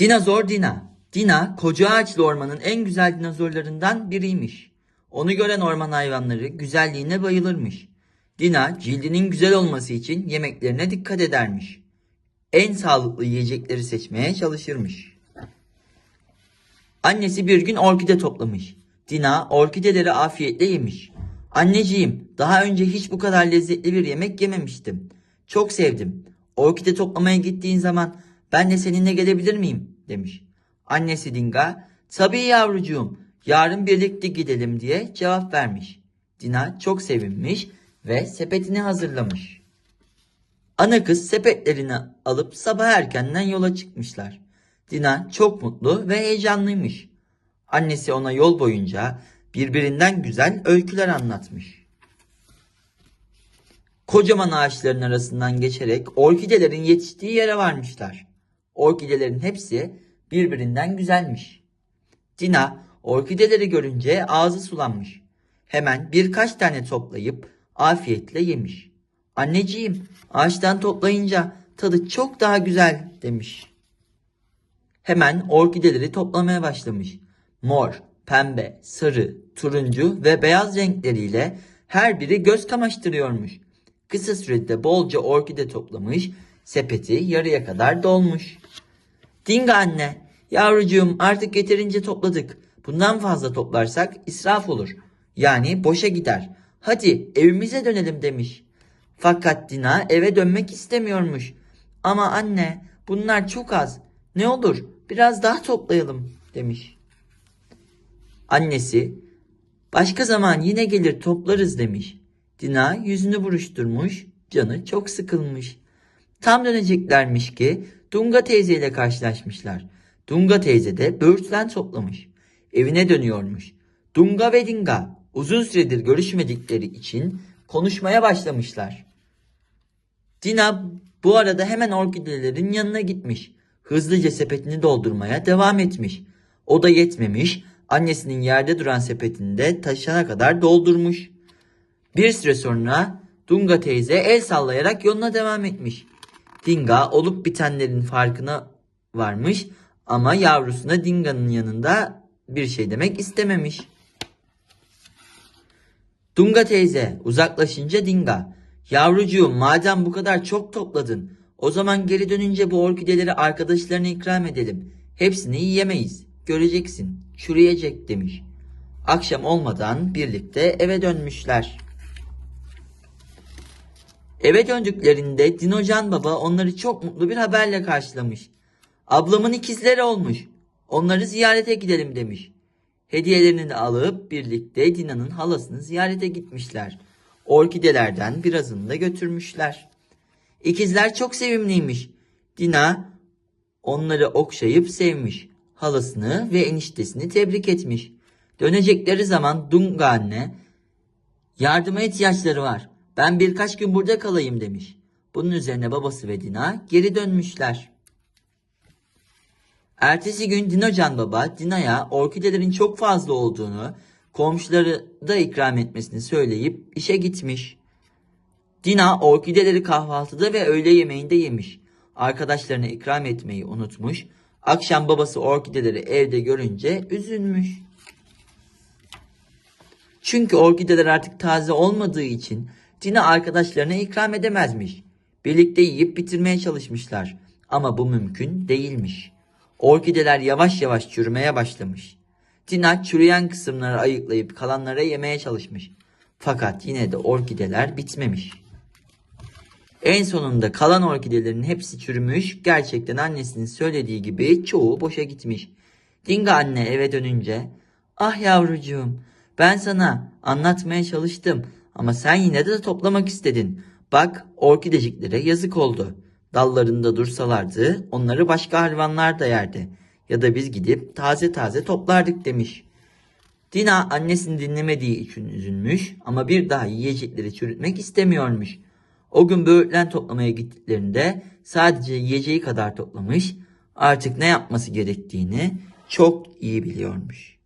Dinozor Dina. Dina, koca ağaçlı ormanın en güzel dinozorlarından biriymiş. Onu gören orman hayvanları güzelliğine bayılırmış. Dina, cildinin güzel olması için yemeklerine dikkat edermiş. En sağlıklı yiyecekleri seçmeye çalışırmış. Annesi bir gün orkide toplamış. Dina orkideleri afiyetle yemiş. Anneciğim, daha önce hiç bu kadar lezzetli bir yemek yememiştim. Çok sevdim. Orkide toplamaya gittiğin zaman ben de seninle gelebilir miyim? demiş. Annesi Dinga, tabii yavrucuğum, yarın birlikte gidelim diye cevap vermiş. Dina çok sevinmiş ve sepetini hazırlamış. Ana kız sepetlerini alıp sabah erkenden yola çıkmışlar. Dina çok mutlu ve heyecanlıymış. Annesi ona yol boyunca birbirinden güzel öyküler anlatmış. Kocaman ağaçların arasından geçerek orkidelerin yetiştiği yere varmışlar. Orkidelerin hepsi birbirinden güzelmiş. Dina orkideleri görünce ağzı sulanmış. Hemen birkaç tane toplayıp afiyetle yemiş. Anneciğim ağaçtan toplayınca tadı çok daha güzel demiş. Hemen orkideleri toplamaya başlamış. Mor, pembe, sarı, turuncu ve beyaz renkleriyle her biri göz kamaştırıyormuş. Kısa sürede bolca orkide toplamış, sepeti yarıya kadar dolmuş. Dinga anne, yavrucuğum artık yeterince topladık. Bundan fazla toplarsak israf olur. Yani boşa gider. Hadi evimize dönelim demiş. Fakat Dina eve dönmek istemiyormuş. Ama anne bunlar çok az. Ne olur biraz daha toplayalım demiş. Annesi başka zaman yine gelir toplarız demiş. Dina yüzünü buruşturmuş, canı çok sıkılmış. Tam döneceklermiş ki Dunga teyzeyle karşılaşmışlar. Dunga teyze de böğürtlen toplamış. Evine dönüyormuş. Dunga ve Dinga uzun süredir görüşmedikleri için konuşmaya başlamışlar. Dina bu arada hemen orkidelerin yanına gitmiş. Hızlıca sepetini doldurmaya devam etmiş. O da yetmemiş, annesinin yerde duran sepetini de taşana kadar doldurmuş. Bir süre sonra Dunga teyze el sallayarak yoluna devam etmiş. Dinga olup bitenlerin farkına varmış ama yavrusuna Dinga'nın yanında bir şey demek istememiş. Dunga teyze uzaklaşınca Dinga, yavrucuğum madem bu kadar çok topladın, o zaman geri dönünce bu orkideleri arkadaşlarına ikram edelim. Hepsini yiyemeyiz. Göreceksin, çürüyecek demiş. Akşam olmadan birlikte eve dönmüşler. Eve döndüklerinde Dinocan Baba onları çok mutlu bir haberle karşılamış. Ablamın ikizleri olmuş. Onları ziyarete gidelim demiş. Hediyelerini de alıp birlikte Dina'nın halasını ziyarete gitmişler. Orkidelerden birazını da götürmüşler. İkizler çok sevimliymiş. Dina onları okşayıp sevmiş. Halasını ve eniştesini tebrik etmiş. Dönecekleri zaman Dunga anne yardıma ihtiyaçları var. Ben birkaç gün burada kalayım demiş. Bunun üzerine babası ve Dina geri dönmüşler. Ertesi gün Dinocan Baba Dina'ya orkidelerin çok fazla olduğunu, komşuları da ikram etmesini söyleyip işe gitmiş. Dina orkideleri kahvaltıda ve öğle yemeğinde yemiş. Arkadaşlarına ikram etmeyi unutmuş. Akşam babası orkideleri evde görünce üzülmüş. Çünkü orkideler artık taze olmadığı için Dina arkadaşlarına ikram edemezmiş. Birlikte yiyip bitirmeye çalışmışlar. Ama bu mümkün değilmiş. Orkideler yavaş yavaş çürümeye başlamış. Dina çürüyen kısımları ayıklayıp kalanlara yemeye çalışmış. Fakat yine de orkideler bitmemiş. En sonunda kalan orkidelerin hepsi çürümüş. Gerçekten annesinin söylediği gibi çoğu boşa gitmiş. Dinga anne eve dönünce "Ah yavrucuğum, ben sana anlatmaya çalıştım ama sen yine de toplamak istedin. Bak orkideciklere yazık oldu. Dallarında dursalardı onları başka hayvanlar da yerdi. Ya da biz gidip taze taze toplardık demiş. Dina annesini dinlemediği için üzülmüş ama bir daha yiyecekleri çürütmek istemiyormuş. O gün böğürtlen toplamaya gittiklerinde sadece yiyeceği kadar toplamış, artık ne yapması gerektiğini çok iyi biliyormuş.